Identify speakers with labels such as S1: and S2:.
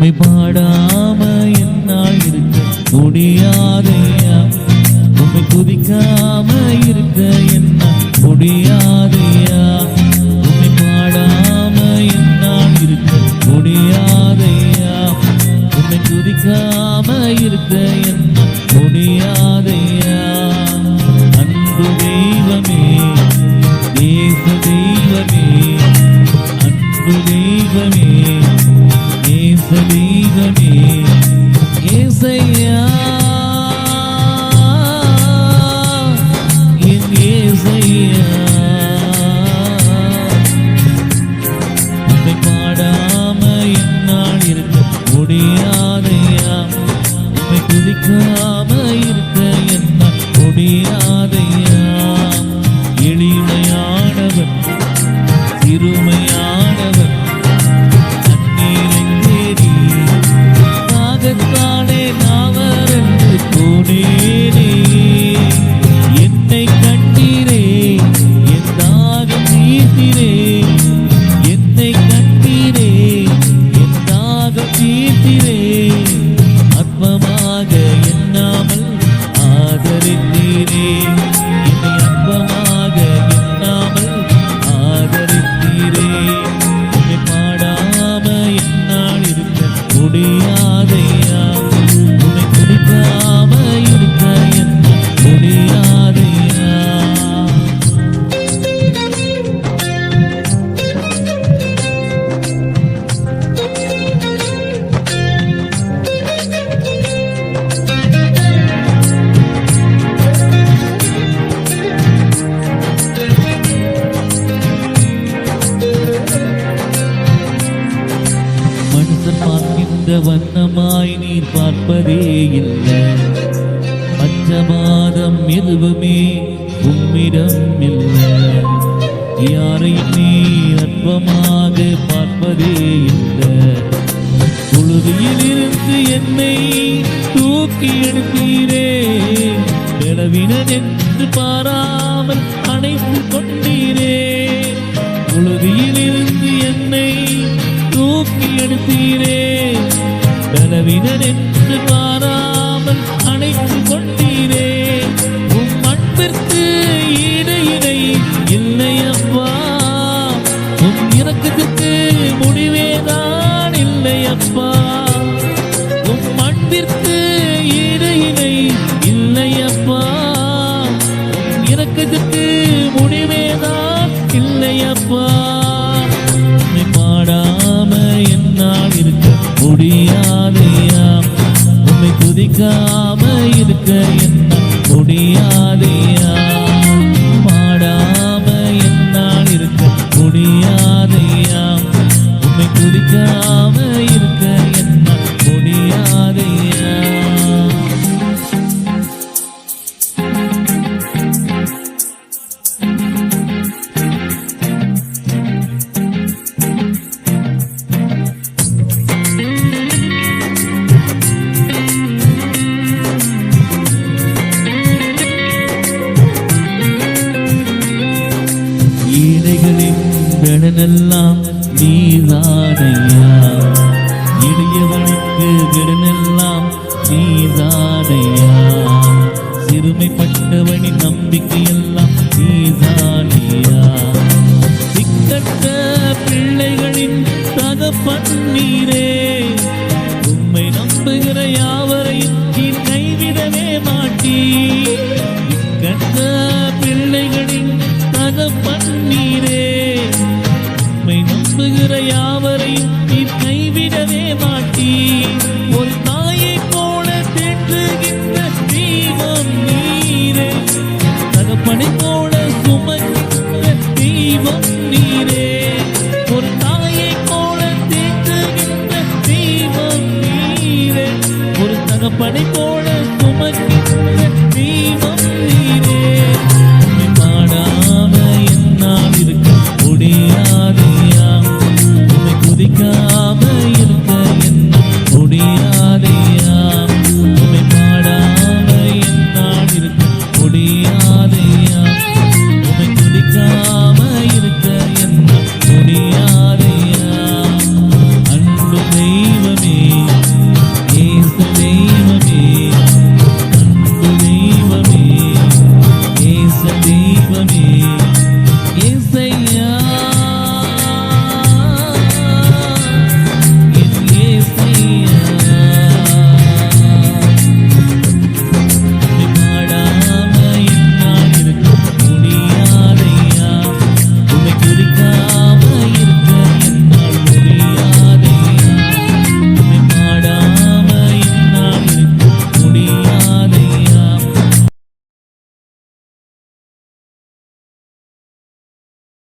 S1: உம்மை பாடாம என்னால் இருக்க முடியாதையா? உம்மை குதிக்காம இருக்க என்ன முடியாது உன்னை இருக்க மனுஷன் பார்க்கின்ற வண்ணமாய் நீர் பார்ப்பதே இல்லை. பஞ்சமாதம் எதுவுமே உம்மிடம் இல்லை. யாரையும் நீ அற்பமாக பார்ப்பதே இல்லை. புழுதியில் என்னை தூக்கி எடுத்தீரே நிலவினன் என்று பாராமல் அணைத்து கொண்டீரே. புழுதியில் என்னை தூக்கி எடுத்தீரே. பலவினர் என்று பாராமல் அணைத்து கொண்டீரே. உம் அன்பிற்கு ஈடு இணை இல்லை அப்பா உம் இரக்கத்துக்கு முடிவேதான் இல்லை அப்பா உம் அன்பிற்கு ஈடு இணை இல்லை அப்பா உம் இரக்கத்துக்கு முடிவேதான் இல்லை அப்பா தகப்பன் படை போல